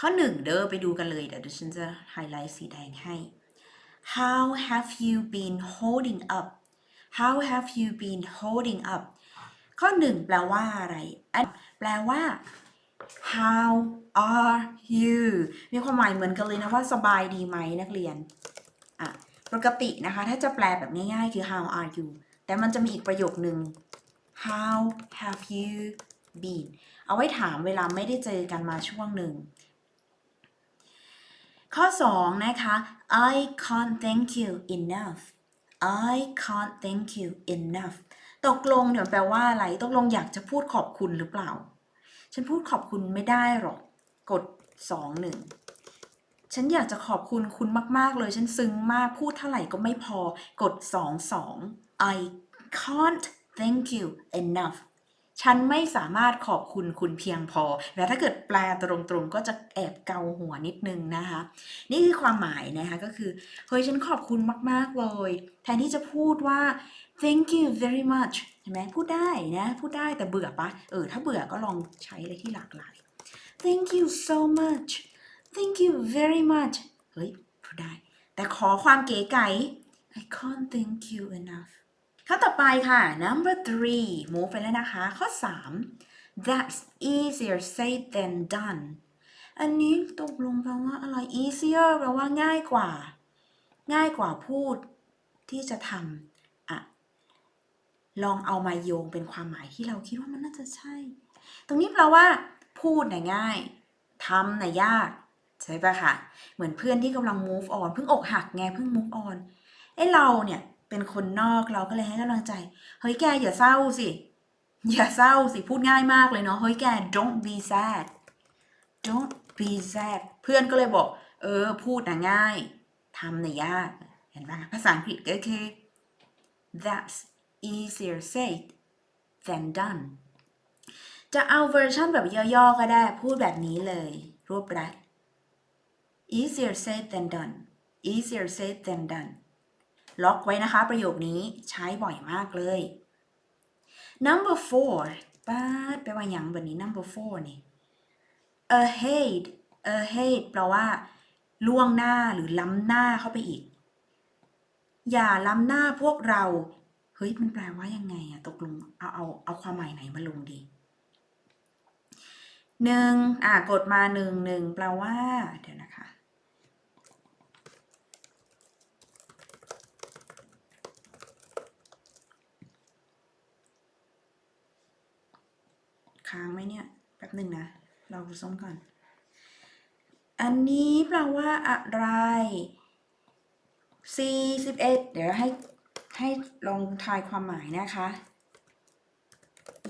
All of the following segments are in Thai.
ข้อหนึ่งเด้อไปดูกันเลย เดี๋ยวดิฉันจะไฮไลท์สีแดงให้ How have you been holding up How have you been holding up ข้อหนึ่งแปลว่าอะไรแปลว่า How are you มีความหมายเหมือนกันเลยนะว่าสบายดีไหมนักเรียนอะปกตินะคะ ถ้าจะแปลแบบง่ายๆ คือ how are you แต่มันจะมีอีกประโยคหนึ่ง how have you been เอาไว้ถามเวลาไม่ได้เจอกันมาช่วงหนึ่ง ข้อ 2 นะคะ I can't thank you enough I can't thank you enough ตกลงเดี๋ยแปลว่าอะไร ตกลงอยากจะพูดขอบคุณหรือเปล่า ฉันพูดขอบคุณไม่ได้หรอก กด 2 1 ฉันอยากจะขอบคุณคุณมาก ๆ เลย ฉันซึ้งมาก พูดเท่าไหร่ก็ไม่พอ กด 2 2 I can't thank you enough ฉันไม่สามารถขอบคุณคุณเพียงพอ แล้วถ้าเกิดแปลตรงๆ ก็จะแอบเกาหัวนิดนึงนะคะ นี่คือความหมายนะคะก็คือ เฮ้ยฉันขอบคุณมากๆเลย แทนที่จะพูดว่า thank you very much เห็นไหมพูดได้นะ พูดได้แต่เบื่อปะเออ ถ้าเบื่อก็ลองใช้อะไรที่หลากหลาย thank you so much thank you very much เฮ้ยพูดได้ แต่ขอความเก๋ไก๋ I can't thank you enough ข้อต่อไปค่ะ number three move ไปแล้วนะคะ ข้อ 3 that's easier said than done อันนี้ตกลงแปลว่าอะไร easier แปลว่าง่ายกว่า ง่ายกว่าพูดที่จะทำอะลองเอามาโยงเป็นความหมายที่เราคิดว่ามันน่าจะใช่ ตรงนี้แปลว่า พูดน่ะง่ายทำน่ะยาก ใช่ปะคะเหมือนเพื่อนที่กำลัง move on เพิ่งอกหักไงเพิ่ง move on ไอ้เราเนี่ย เป็นคนนอกเราก็เลยให้กำลังใจ เฮ้ยแกอย่าเศร้าสิ อย่าเศร้าสิ พูดง่ายมากเลยเนาะ เฮ้ยแก don't be sad don't be sad เพื่อนก็เลยบอก เออ พูดนะง่าย ทำนะยาก เห็นปะภาษาอังกฤษก็คือ that's easier said than done จะเอาเวอร์ชันแบบย่อๆ ก็ได้ พูดแบบนี้เลย รวบรัด easier said than done easier said than done ล็อกไว้นะคะ ประโยคนี้ใช้บ่อยมากเลย number four ป้าดแปลว่าอย่างแบบนี้ number four นี่ ahead ahead แปลว่าล่วงหน้าหรือล้ำหน้าเข้าไปอีก อย่าล้ำหน้าพวกเรา เฮ้ย มันแปลว่ายังไงอะตกลงเอาเอาเอาความหมายไหนมาลงดีหนึ่งอะกดมาหนึ่งหนึ่งแปลว่า เดี๋ยวนะคะ ค้างไหมเนี่ยแป๊บหนึ่งนะเราดูส้มก่อน อันนี้แปลว่าอะไร 41 เดี๋ยวให้ให้ลองทายความหมายนะคะ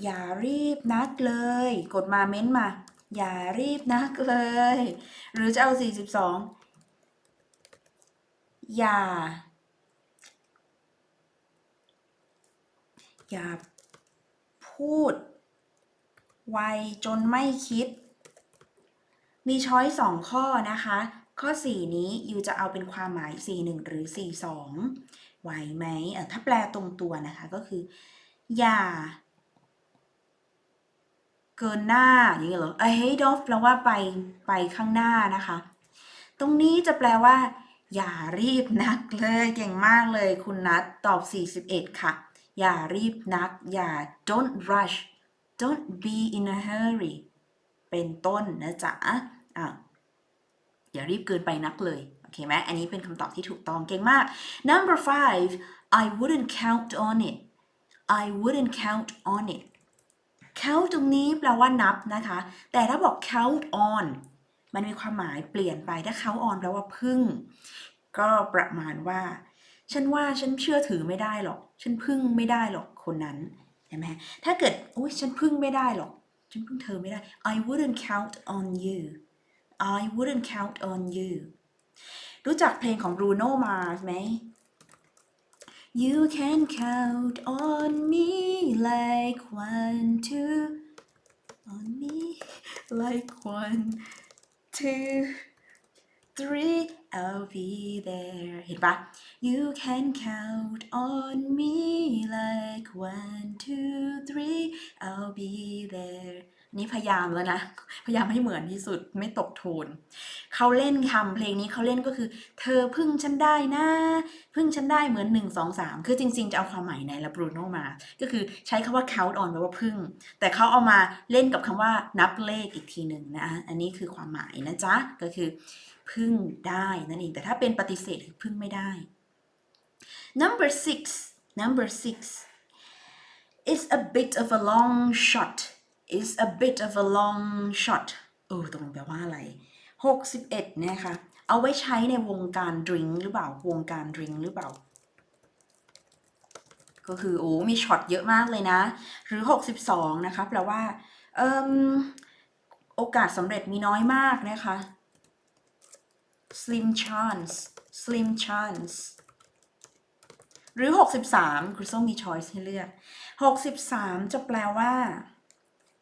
อย่ารีบนักเลย กดมาเม้นมา อย่ารีบนักเลย หรือจะเอา 42 อย่า อย่าพูด ไวจนไม่คิด มีช้อยสองข้อนะคะ ข้อ 4 นี้ยูจะเอาเป็นความหมาย 41 หรือ 42 ไหวไหมเออถ้าแปลตรงตัวนะคะก็คือ อย่า เกินหน้าอย่างเงี้ยเหรอ ahead of แปลว่าไปไปข้างหน้านะคะ ตรงนี้จะแปลว่า อย่ารีบนักเลยเก่งมากเลยคุณนัทตอบ 41 ค่ะ อย่ารีบนัก อย่า don't rush don't be in a hurry เป็นต้นนะจ๊ะอะอย่ารีบเกินไปนักเลย โอเคไหมอันนี้เป็นคำตอบที่ถูกต้องเก่งมาก number five I wouldn't count on it I wouldn't count on it count ตรงนี้แปลว่านับนะคะ แต่ถ้าบอก count on มันมีความหมายเปลี่ยนไปถ้า count on แปลว่าพึ่ง ก็ประมาณว่า ฉันว่าฉันเชื่อถือไม่ได้หรอก ฉันพึ่งไม่ได้หรอกคนนั้น เห็นไหมถ้าเกิดโอ้ยฉันพึ่งไม่ได้หรอก ฉันพึ่งเธอไม่ได้ I wouldn't count on you I wouldn't count on you รู้จักเพลงของ Bruno Mars ไหม You can count on me like one two on me like one two three I'll be there เห็นปะ You can count on me like one two three I'll be there นี่พยายามแล้วนะ พยายามให้เหมือนที่สุดไม่ตกโทนเขาเล่นคำเพลงนี้เขาเล่นก็คือ เธอพึ่งฉันได้นะ พึ่งฉันได้เหมือนหนึ่งสองสามคือจริง ๆ จะเอาความหมายในละบรูโนมา ก็คือใช้คำว่า count on แปลว่าพึ่ง แต่เขาเอามาเล่นกับคำว่านับเลขอีกทีหนึ่งนะ อันนี้คือความหมายนะจ๊ะ ก็คือ พึ่งได้นั่นเองแต่ถ้าเป็นปฏิเสธคือพึ่งไม่ได้ number six number six is a bit of a long shot is a bit of a long shot เออตกลงแปลว่าอะไร 61นะคะเอาไว้ใช้ในวงการดริงหรือเปล่า วงการดริงหรือเปล่า ก็คือโอ้มีช็อตเยอะมากเลยนะ หรือ 62 นะคะแปลว่า เอ่มโอกาสสำเร็จมีน้อยมากนะคะ slim chance slim chance หรือ 63ครูส้มมี choice ให้เลือก 63 จะแปลว่า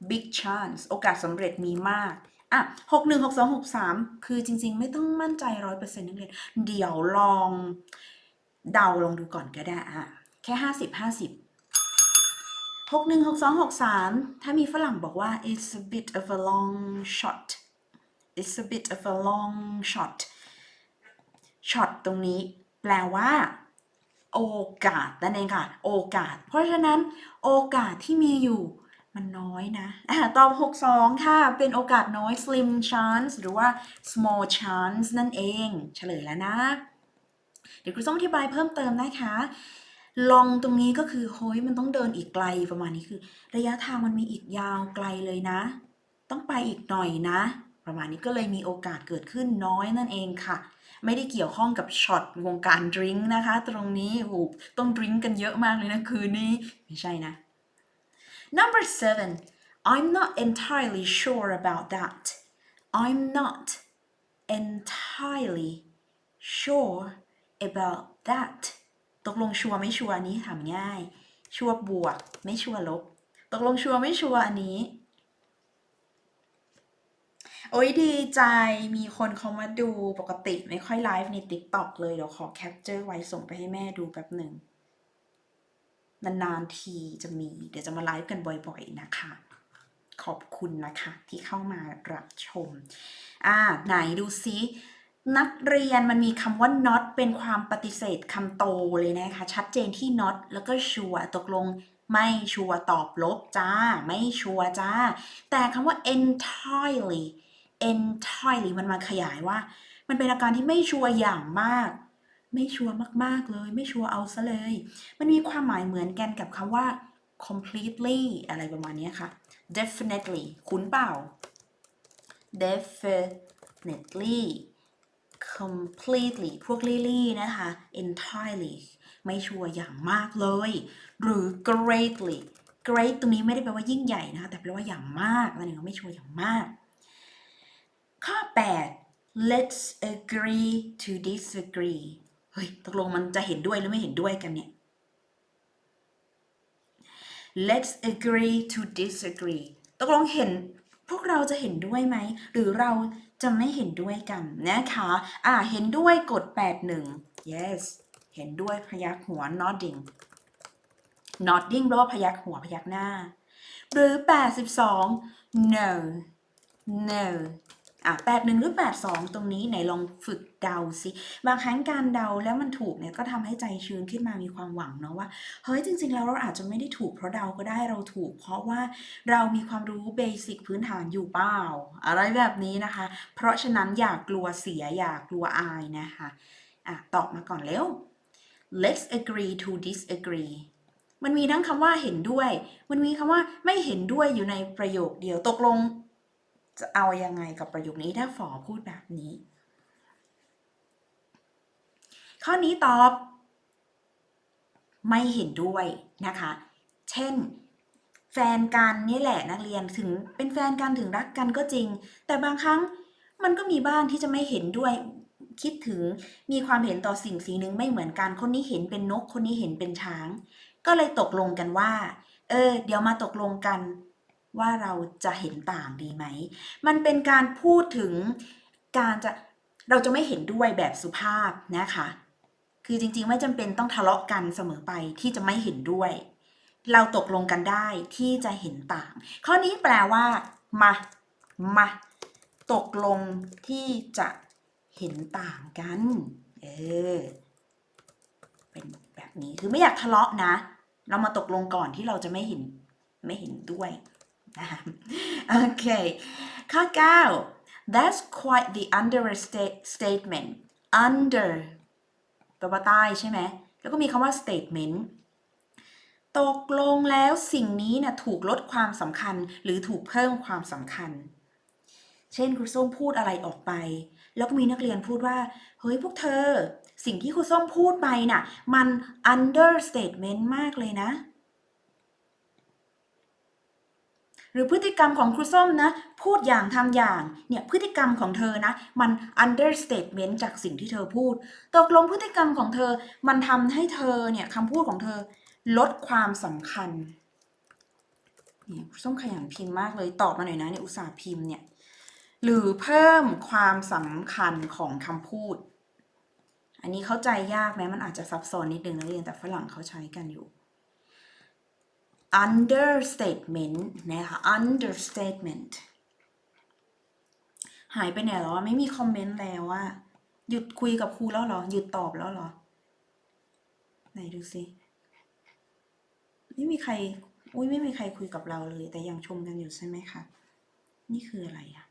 big chance โอกาสสำเร็จมีมาก อะ 61 62 63 คือจริง ๆ ไม่ต้องมั่นใจ 100%นักเรียน เดี๋ยวลองเดาลองดูก่อนก็ได้อะ แค่ 50 50 61 62 63 ถ้ามีฝรั่งบอกว่า it's a bit of a long shot it's a bit of a long shot shot ตรงนี้แปลว่า โอกาสนั่นเองค่ะ โอกาส เพราะฉะนั้น โอกาสที่มีอยู่ มันน้อยนะอะตอบ 62 ค่ะ เป็นโอกาสน้อย slim chance หรือว่า small chance นั่นเอง เฉลยแล้วนะ เดี๋ยวครูส้มอธิบายเพิ่มเติมนะคะลองตรงนี้ก็คือเฮ้ยมันต้องเดินอีกไกลประมาณนี้คือ ระยะทางมันมีอีกยาวไกลเลยนะ ต้องไปอีกหน่อยนะ ประมาณนี้ก็เลยมีโอกาสเกิดขึ้นน้อยนั่นเองค่ะ ไม่ได้เกี่ยวข้องกับช็อตวงการดริงก์นะคะ ตรงนี้โอ้โหต้องดริงก์กันเยอะมากเลยนะคืนนี้ ไม่ใช่นะ number seven I'm not entirely sure about that I'm not entirely sure about that ตกลงชัวร์ไม่ชัวร์อันนี้ถามง่าย ชัวร์บวก ไม่ชัวร์ลบ ตกลงชัวร์ไม่ชัวร์อันนี้ โอ้ยดีใจมีคนเขามาดูปกติไม่ค่อยไลฟ์ใน TikTok เลยเดี๋ยวขอแคปเจอร์ไว้ส่งไปให้แม่ดูแป๊บหนึ่งนานๆทีจะมี เดี๋ยวจะมาไลฟ์กันบ่อยๆนะคะ ขอบคุณนะคะที่เข้ามารับชม อ่า ไหนดูซินักเรียนมันมีคำว่า not เป็นความปฏิเสธคำโตเลยนะคะ ชัดเจนที่ not แล้วก็ชัวตกลงไม่ชัวตอบลบจ้า ไม่ชัวจ้า แต่คำว่า entirely entirely มันมาขยายว่า มันเป็นอาการที่ไม่ชัวร์อย่างมาก ไม่ชัวร์มากๆเลย ไม่ชัวร์เอาซะเลย มันมีความหมายเหมือนกันกับคำว่า completely อะไรประมาณนี้ค่ะ definitely คุ้นเปล่า definitely completely พวกลี่ๆนะคะ entirely ไม่ชัวร์อย่างมากเลย หรือ greatly great ตรงนี้ไม่ได้แปลว่ายิ่งใหญ่นะคะ แต่แปลว่าอย่างมากนั่นเองไม่ชัวร์อย่างมาก ข้อ 8 let's agree to disagree เฮ้ยตกลงมันจะเห็นด้วยหรือไม่เห็นด้วยกันเนี่ย let's agree to disagree ตกลงเห็นพวกเราจะเห็นด้วยไหม หรือเราจะไม่เห็นด้วยกันนะคะ อ่า เห็นด้วยกด 81 yes เห็นด้วยพยักหัว nodding nodding แปลว่าพยักหัวพยักหน้า หรือ 82 no no อะ81หรือ82ตรงนี้ไหนลองฝึกเดาสิ บางครั้งการเดาแล้วมันถูกเนี่ยก็ทำให้ใจชื้นขึ้นมามีความหวังเนาะว่า เฮ้ยจริง ๆ แล้วเราอาจจะไม่ได้ถูกเพราะเดาก็ได้เราถูก เพราะว่าเรามีความรู้เบสิกพื้นฐานอยู่เปล่า อะไรแบบนี้นะคะ เพราะฉะนั้นอย่ากกลัวเสียอย่ากกลัวอายนะคะอะตอบมาก่อนเร็ว let's agree to disagree มันมีทั้งคำว่าเห็นด้วย มันมีคำว่าไม่เห็นด้วยอยู่ในประโยคเดียว ตกลง จะเอายังไงกับประโยคนี้ถ้าฝอพูดแบบนี้ ข้อนี้ตอบ ไม่เห็นด้วยนะคะ เช่น แฟนกันนี่แหละนักเรียนถึงเป็นแฟนกันถึงรักกันก็จริง แต่บางครั้งมันก็มีบ้างที่จะไม่เห็นด้วยคิดถึงมีความเห็นต่อสิ่งสิ่งหนึ่งไม่เหมือนกัน คนนี้เห็นเป็นนก คนนี้เห็นเป็นช้าง ก็เลยตกลงกันว่า เออ เดี๋ยวมาตกลงกัน ว่าเราจะเห็นต่างดีไหม มันเป็นการพูดถึงการจะเราจะไม่เห็นด้วยแบบสุภาพนะคะ คือจริงๆ ไม่จำเป็นต้องทะเลาะกันเสมอไปที่จะไม่เห็นด้วย เราตกลงกันได้ที่จะเห็นต่าง ข้อนี้แปลว่า มา มา ตกลงที่จะเห็นต่างกัน เออ เป็นแบบนี้ คือไม่อยากทะเลาะนะ เรามาตกลงก่อนที่เราจะไม่เห็น ไม่เห็นด้วย นะคะโอเค ข้อ 9 that's quite the understatement under แปลว่าใต้ใช่ไหม แล้วก็มีคำว่า statement ตกลงแล้วสิ่งนี้นี่ยถูกลดความสำคัญหรือถูกเพิ่มความสำคัญ เช่นครูส้มพูดอะไรออกไป แล้วก็มีนักเรียนพูดว่า เฮ้ยพวกเธอ สิ่งที่ครูส้มพูดไปน่ะ มัน understatement มากเลยนะ หรือพฤติกรรมของครูส้มนะ พูดอย่างทำอย่าง เนี่ยพฤติกรรมของเธอนะ มัน understatement จากสิ่งที่เธอพูด ตกลงพฤติกรรมของเธอ มันทำให้เธอเนี่ยคำพูดของเธอ ลดความสำคัญ เนี่ยครูส้มขยันพิมพ์มากเลย ตอบมาหน่อยนะเนี่ยอุตส่าห์พิมพ์เนี่ย หรือเพิ่มความสำคัญของคำพูด อันนี้เข้าใจยากไหมมันอาจจะซับซ้อนนิดนึงนะเรียนแต่ฝรั่งเขาใช้กันอยู่ understatement นะคะ understatement หายไปไหนแล้วอไม่มีคอมเมนต์แล้วอะหยุดคุยกับครูแล้วหรอ หยุดตอบแล้วหรอ ไหนดูสิไม่มีใคร อุ้ยไม่มีใครคุยกับเราเลย แต่ยังชมกันอยู่ใช่ไหมคะ นี่คืออะไรอะ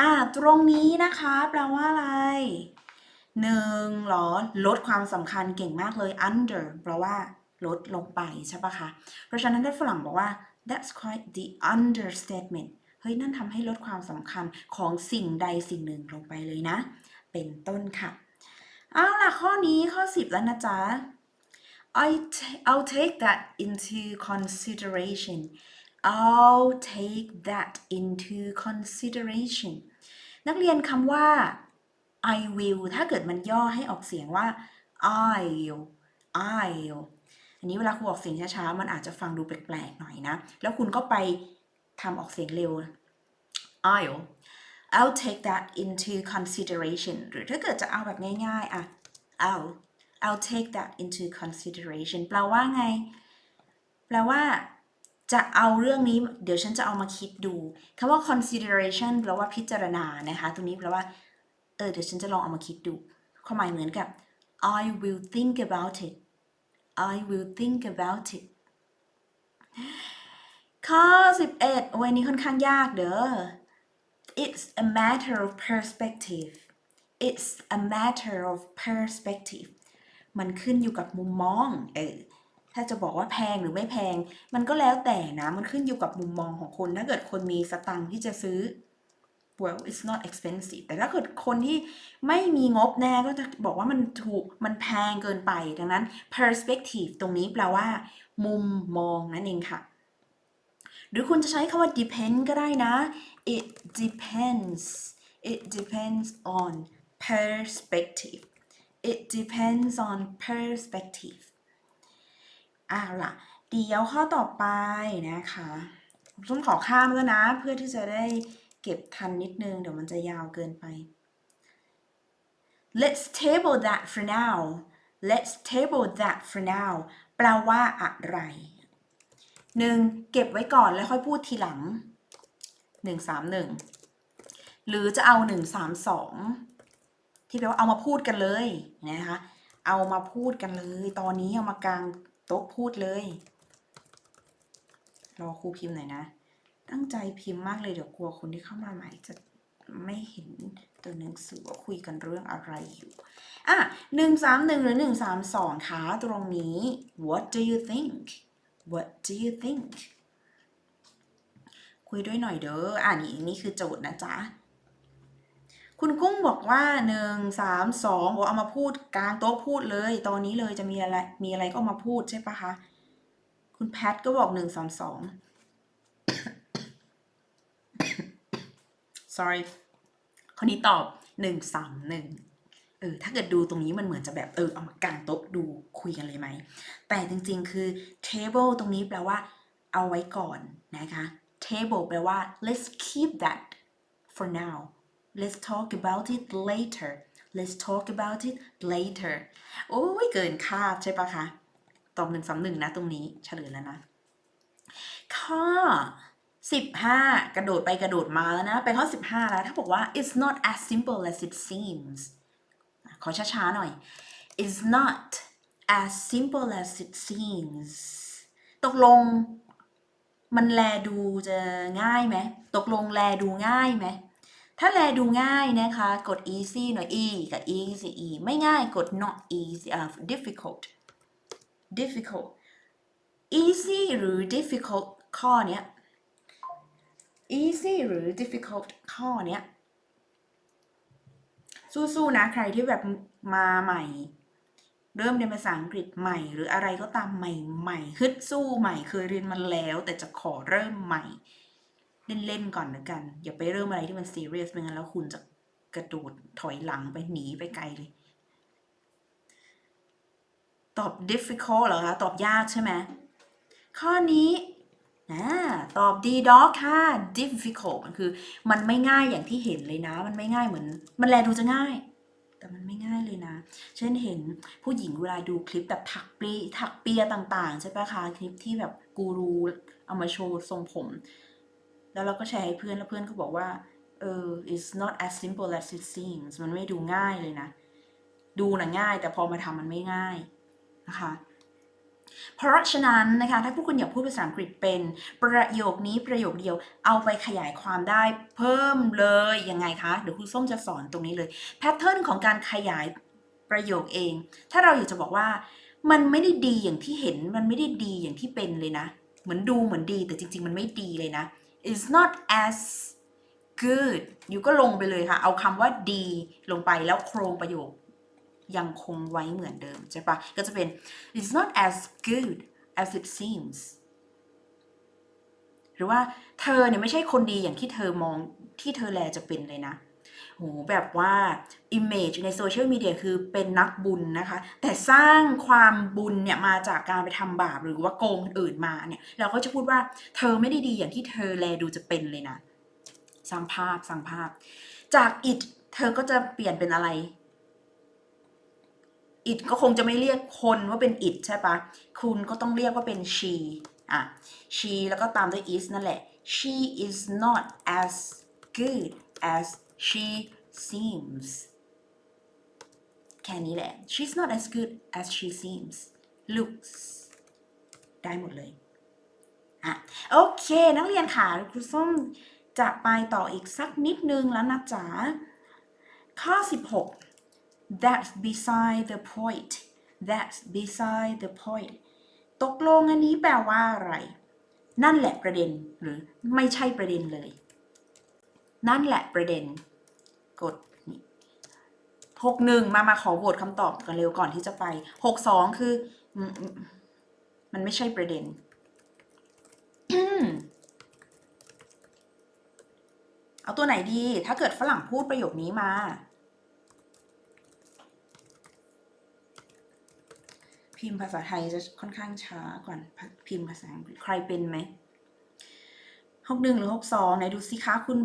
อ่า ตรงนี้นะคะ แปลว่าอะไรหนึ่งหรอ ลดความสำคัญเก่งมากเลย under แปลว่า ลดลงไปใช่ปะคะ เพราะฉะนั้นถ้าฝรั่งบอกว่า that's quite the understatement เฮ้ย นั่นทำให้ลดความสำคัญของสิ่งใดสิ่งหนึ่งลงไปเลยนะ เป็นต้นค่ะ เอาล่ะ ข้อนี้ข้อ 10 แล้วนะจ๊ะ I I'll take that into consideration I'll take that into consideration นักเรียนคำว่า I will ถ้าเกิดมันย่อให้ออกเสียงว่า I'll I'll นี้เวลาครูออกเสียงช้าๆ มันอาจจะฟังดูแปลกๆหน่อยนะ แล้วคุณก็ไปทำออกเสียงเร็ว I'll I'll take that into consideration หรือถ้าเกิดจะเอาแบบง่ายๆอะ I'll I'll take that into consideration แปลว่าไง แปลว่าจะเอาเรื่องนี้เดี๋ยวฉันจะเอามาคิดดูคำว่า consideration แปลว่าพิจารณานะคะ ตรงนี้แปลว่า เออ เดี๋ยวฉันจะลองเอามาคิดดู ความหมายเหมือนกับ I will think about it I will think about it ข้อ 11โอ้ยอันนี้ค่อนข้างยากเด้อ It's a matter of perspective It's a matter of perspective มันขึ้นอยู่กับมุมมอง เออ ถ้าจะบอกว่าแพงหรือไม่แพง มันก็แล้วแต่นะ มันขึ้นอยู่กับมุมมองของคน ถ้าเกิดคนมีสตังค์ที่จะซื้อ well it's not expensive แต่ถ้าเกิดคนที่ไม่มีงบแน่ก็จะบอกว่ามันถูกมันแพงเกินไป ดังนั้น perspective ตรงนี้แปลว่า มุมมองนั่นเองค่ะ หรือคุณจะใช้คำว่า depend ก็ได้นะ it depends it depends on perspective it depends on perspective อ่าล่ะ เดี๋ยวข้อต่อไปนะคะ ต้องขอข้ามแล้วนะ เพื่อที่จะได้ เก็บทันนิดนึง เดี๋ยวมันจะยาวเกินไป let's table that for now let's table that for now แปลว่าอะไรหนึ่งเก็บไว้ก่อนแล้วค่อยพูดทีหลังหนึ่งสามหนึ่งหรือจะเอาหนึ่งสามสองที่แปลว่าเอามาพูดกันเลยนะคะ เอามาพูดกันเลย ตอนนี้เอามากางโต๊ะพูดเลย รอครูพิมพ์หน่อยนะ ตั้งใจพิมพ์มากเลยเดี๋ยวกลัวคนที่เข้ามาใหม่จะไม่เห็นตัวหนังสือว่าคุยกันเรื่องอะไรอยู่ อะหนึ่งสามหนึ่งหรือหนึ่งสามสองคะตรงนี้ what do you think what do you think คุยด้วยหน่อยเด้อ อ่านี่นี่คือโจทย์นะจ๊ะ คุณกุ้งบอกว่าหนึ่งสามสองบอกเอามาพูดกลางโต๊ะพูดเลย ตอนนี้เลยจะมีอะไร มีอะไรก็ามาพูดใช่ปะคะ คุณแพทก็บอกหนึ่งสามสอง sorry คนนี้ตอบหนึ่งสามหนึ่งเออถ้าเกิดดูตรงนี้มันเหมือนจะแบบเออเอามากางโต๊ะดูคุยกันเลยไหม แต่จริงๆคือ table ตรงนี้แปลว่าเอาไว้ก่อนนะคะ table แปลว่า let's keep that for now let's talk about it later let's talk about it later โอ้ยเกินคาดใช่ปะคะตอบหนึ่งสามหนึ่งนะตรงนี้เฉลยแล้วนะข้อ 15 กระโดดไปกระโดดมาแล้วนะ ไปข้อ 15 แล้ว ถ้าบอกว่า it's not as simple as it seems ขอช้าๆหน่อย it's not as simple as it seems ตกลงมันแลดูจะง่ายไหม ตกลงแลดูง่ายไหม ถ้าแลดูง่ายนะคะ กด easy หน่อย e กับ easy e ไม่ง่ายกด not easy อ่า difficult difficult easy หรือ difficult ข้อเนี้ย easy หรือ difficult ข้อเนี้ย สู้ๆนะใครที่แบบมาใหม่ เริ่มเรียนภาษาอังกฤษใหม่ หรืออะไรก็ตามใหม่ๆฮึดสู้ใหม่เคยเรียนมาแล้ว แต่จะขอเริ่มใหม่ เล่นๆก่อนแล้วกัน อย่าไปเริ่มอะไรที่มัน serious ไม่งั้นแล้วคุณจะกระโดดถอยหลังไปหนีไปไกลเลย ตอบ difficult เหรอคะ ตอบยากใช่ไหมข้อนี้ อ่าตอบดีด็อกค่ะ difficult มันคือมันไม่ง่ายอย่างที่เห็นเลยนะ มันไม่ง่ายเหมือน มันแลดูจะง่าย แต่มันไม่ง่ายเลยนะ เช่นเห็นผู้หญิงเวลาดูคลิปแบบถักปีถักเปียต่าง ๆ ใช่ปะคะคลิปที่แบบกูรูเอามาโชว์ทรงผม แล้วเราก็แชร์ให้เพื่อนแล้วเพื่อนก็บอกว่าเออ it's not as simple as it seems มันไม่ดูง่ายเลยนะ ดูนะง่ายแต่พอมาทำมันไม่ง่ายนะคะ เพราะฉะนั้นนะคะถ้าพวกคุณอยากพูดภาษาอังกฤษเป็นประโยคนี้ประโยคเดียวเอาไปขยายความได้เพิ่มเลยยังไงคะเดี๋ยวครูส้มจะสอนตรงนี้เลยแพทเทิร์นของการขยายประโยคเอง ถ้าเราอยากจะบอกว่ามันไม่ได้ดีอย่างที่เห็นมันไม่ได้ดีอย่างที่เป็นเลยนะ เหมือนดูเหมือนดีแต่จริง ๆ มันไม่ดีเลยนะ it's not as good อยู่ก็ลงไปเลยค่ะ เอาคำว่าดีลงไปแล้วโครงประโยค ยังคงไว้เหมือนเดิมใช่ปะก็จะเป็น it's not as good as it seems หรือว่าเธอเนี่ยไม่ใช่คนดีอย่างที่เธอมองที่เธอแลจะเป็นเลยนะโหแบบว่า image ในโซเชียลมีเดียคือเป็นนักบุญนะคะ แต่สร้างความบุญเนี่ยมาจากการไปทำบาปหรือว่าโกงคนอื่นมาเนี่ย เราก็จะพูดว่าเธอไม่ได้ดีอย่างที่เธอแลดูจะเป็นเลยนะสร้างภาพสร้างภาพ จาก it เธอก็จะเปลี่ยนเป็นอะไร it ก็คงจะไม่เรียกคนว่าเป็น it ใช่ปะคุณก็ต้องเรียกว่าเป็น she อะ she แล้วก็ตามด้วย is นั่นแหละ she is not as good as she seems แค่นี้แหละ she's not as good as she seems looks ได้หมดเลย อะ โอเค นักเรียนค่ะครูส้มจะไปต่ออีกสักนิดนึงแล้วนะจ๊ะ ข้อ 16 that's beside the point that's beside the point ตกลงอันนี้แปลว่าอะไร นั่นแหละประเด็นหรือไม่ใช่ประเด็นเลย นั่นแหละประเด็น กดนี่หกหนึ่งมามาขอโหวตคำตอบกันเร็วก่อนที่จะไปหกสองคือ มันไม่ใช่ประเด็นเอาตัวไหนดี ถ้าเกิดฝรั่งพูดประโยคนี้มา พิมพ์ภาษาไทยจะค่อนข้างช้ากว่าพิมพ์ภาษาอังกฤษใครเป็นไหมหกหนึ่งหรือหกสองไหนดูสิคะคุณ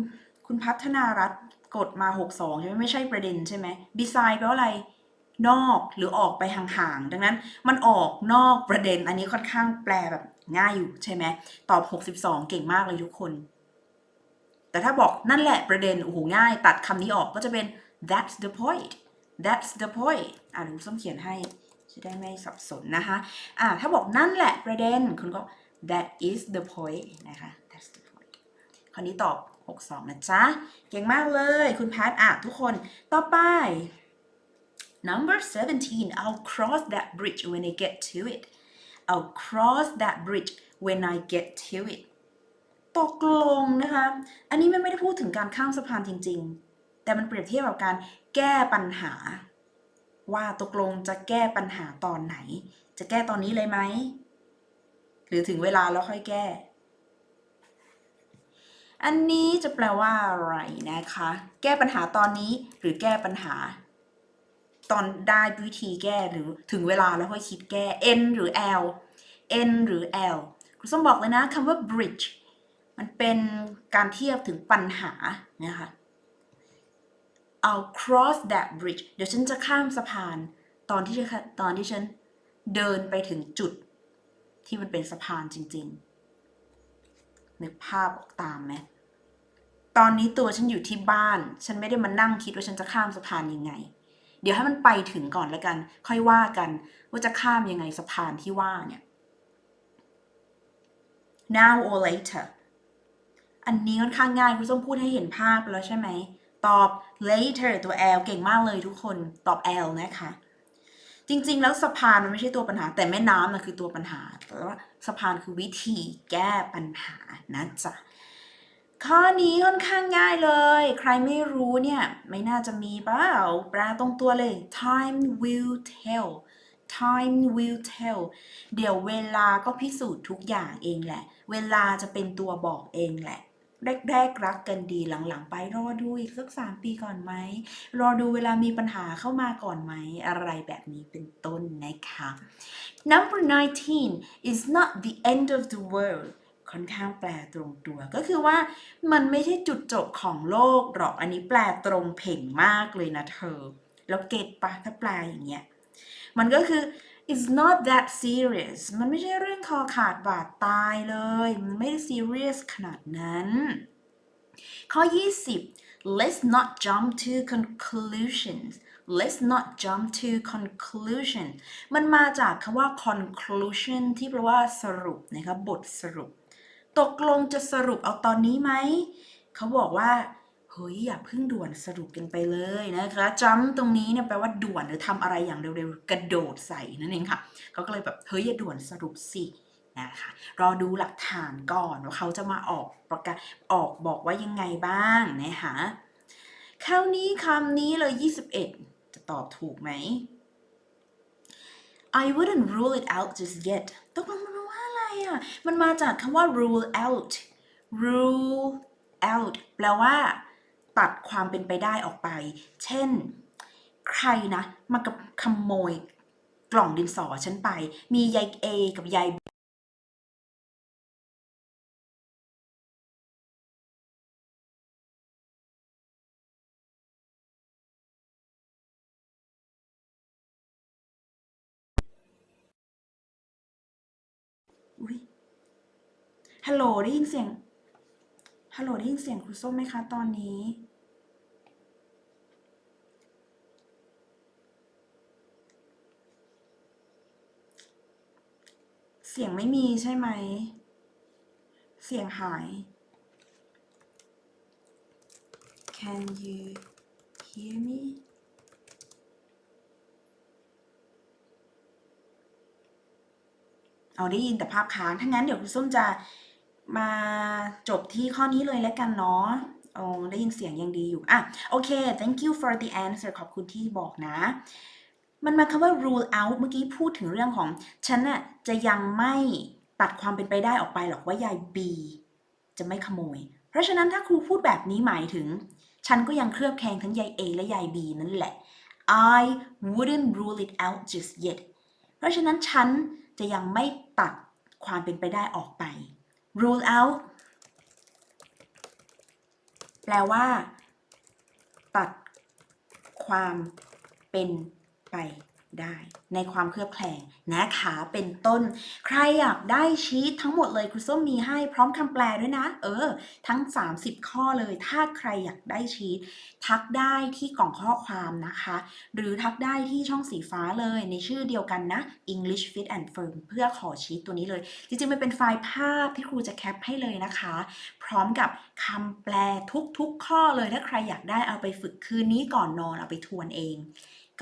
คุณพัฒนารัฐกดมาหกสองใช่ไหมไม่ใช่ประเด็นใช่ไหม beside แปลว่าอะไรนอกหรือออกไปห่างๆ ดังนั้นมันออกนอกประเด็น อันนี้ค่อนข้างแปลแบบง่ายอยู่ใช่ไหมตอบ 62 เก่งมากเลยทุกคน แต่ถ้าบอกนั่นแหละประเด็นโอ้โหง่าย ตัดคำนี้ออกก็จะเป็น that's the point that's the point อะดูส้มเขียนให้ จะได้ไม่สับสนนะคะอะถ้าบอกนั่นแหละประเด็น คุณก็ that is the point นะคะ that's the point คราวนี้ตอบ 62 นะจ๊ะ เก่งมากเลยคุณแพทอะทุกคนต่อไป Number 17 I'll cross that bridge when I get to it I'll cross that bridge when I get to it ตกลงนะคะ อันนี้มันไม่ได้พูดถึงการข้ามสะพานจริง ๆ แต่มันเปรียบเทียบกับการแก้ปัญหา ว่าตกลงจะแก้ปัญหาตอนไหน จะแก้ตอนนี้เลยไหม หรือถึงเวลาแล้วค่อยแก้ อันนี้จะแปลว่าอะไรนะคะ แก้ปัญหาตอนนี้หรือแก้ปัญหา ตอนได้วิธีแก้หรือถึงเวลาแล้วค่อยคิดแก้ N หรือ L N หรือ L ครูส้มบอกเลยนะคำว่า bridge มันเป็นการเทียบถึงปัญหานะคะ I'll cross that bridge เดี๋ยวฉันจะข้ามสะพาน ตอนที่ฉันตอนที่ฉันเดินไปถึงจุด ที่มันเป็นสะพานจริง ๆ นึกภาพออกตามไหมตอนนี้ตัวฉันอยู่ที่บ้าน ฉันไม่ได้มานั่งคิดว่าฉันจะข้ามสะพานยังไง เดี๋ยวให้มันไปถึงก่อนแล้วกัน ค่อยว่ากัน ว่าจะข้ามยังไงสะพานที่ว่าเนี่ย now or later อันนี้ค่อนข้างง่ายคุณส้มพูดให้เห็นภาพแล้วใช่ไหม ตอบ later ตัว L เก่งมากเลยทุกคนตอบ L นะคะ จริง ๆ แล้วสะพานมันไม่ใช่ตัวปัญหา แต่แม่น้ำนะคือตัวปัญหา แต่ว่าสะพานคือวิธีแก้ปัญหานะจ๊ะข้อนี้ค่อนข้างง่ายเลย ใครไม่รู้เนี่ย ไม่น่าจะมีเปล่าแปลตรงตัวเลย time will tell time will tell เดี๋ยวเวลาก็พิสูจน์ทุกอย่างเองแหละ เวลาจะเป็นตัวบอกเองแหละ แรกๆรักกันดีหลังๆ ไปรอดูอีกสักสามปีก่อนไหมรอดูเวลามีปัญหาเข้ามาก่อนไหมอะไรแบบนี้เป็นต้นนะคะ number 19 is not the end of the world ค่อนข้างแปลตรงตัวก็คือว่ามันไม่ใช่จุดจบของโลกหรอกอันนี้แปลตรงเพ่งมากเลยนะเธอ แล้วเก็ตปะถ้าแปลอย่างเงี้ยมันก็คือ it's not that serious มันไม่ใช่เรื่องคอขาดบาดตายเลย มันไม่ได้ serious ขนาดนั้น ข้อ 20 let's not jump to conclusions let's not jump to conclusion มันมาจากคำว่า conclusion ที่แปลว่าสรุปนะคะบทสรุป ตกลงจะสรุปเอาตอนนี้ไหม เขาบอกว่า เฮ้ยอย่าเพิ่งด่วนสรุปกันไปเลยนะคะจัมตรงนี้เนี่ยแปลว่าด่วนหรือทำอะไรอย่างเร็วๆ กระโดดใส่นั่นเองค่ะเขาก็เลยแบบเฮ้ยอย่าด่วนสรุปสินะคะรอดูหลักฐานก่อนว่าเขาจะมาออกประกาศออกบอกว่ายังไงบ้างนะคะคราวนี้คำนี้เลย 21 จะตอบถูกไหม I wouldn't rule it out just yet ตกลงมันว่าอะไรอะ มันมาจากคำว่า rule out rule out แปลว่า ตัดความเป็นไปได้ออกไป เช่น ใครนะมากับขโมยกล่องดินสอฉันไป มียาย A กับยายอุ้ยฮัลโหลได้ยินเสียง ฮัลโหลได้ยินเสียงครูส้มไหมคะตอนนี้ เสียงไม่มีใช่ไหม เสียงหาย Can you hear me เอาได้ยินแต่ภาพค้าง ถ้างั้นเดี๋ยวคุณส้มจะ มาจบที่ข้อนี้เลยแล้วกันเนาะโอ้ได้ยินเสียงยังดีอยู่อะโอเค thank you for the answer ขอบคุณที่บอกนะ มันมาคำว่า rule out เมื่อกี้พูดถึงเรื่องของ ฉันน่ะจะยังไม่ตัดความเป็นไปได้ออกไปหรอกว่ายาย B จะไม่ขโมย เพราะฉะนั้นถ้าครูพูดแบบนี้หมายถึง ฉันก็ยังเคลือบแคลงทั้งยาย A และยาย B นั่นแหละ I wouldn't rule it out just yet เพราะฉะนั้นฉันจะยังไม่ตัดความเป็นไปได้ออกไป rule out แปลว่า ตัดความเป็นไป ได้ในความเคลือบแคลงนะคะเป็นต้น ใครอยากได้ชีตทั้งหมดเลยครูส้มมีให้พร้อมคำแปลด้วยนะ เออ ทั้ง 30 ข้อเลย ถ้าใครอยากได้ชีตทักได้ที่กล่องข้อความนะคะ หรือทักได้ที่ช่องสีฟ้าเลยในชื่อเดียวกันนะ English Fit and Firm เพื่อขอชีตตัวนี้เลย จริงๆมันเป็นไฟล์ภาพที่ครูจะแคปให้เลยนะคะ พร้อมกับคำแปลทุกๆ ข้อเลยถ้าใครอยากได้เอาไปฝึกคืนนี้ก่อนนอนเอาไปทวนเอง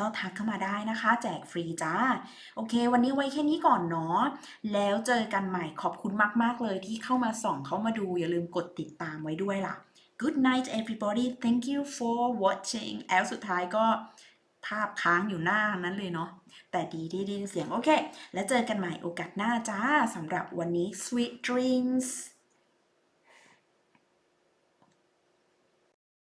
ก็ทักเข้ามาได้นะคะ แจกฟรีจ้า โอเค วันนี้ไว้แค่นี้ก่อนเนาะแล้วเจอกันใหม่ขอบคุณมาก ๆ เลยที่เข้ามาส่องเข้ามาดู อย่าลืมกดติดตามไว้ด้วยล่ะ Good night everybody thank you for watching แอลสุดท้ายก็ภาพค้างอยู่หน้านั้นเลยเนาะ แต่ดีที่ได้ยินเสียงโอเค แล้วเจอกันใหม่โอกาสหน้าจ้าสำหรับวันนี้ sweet dreams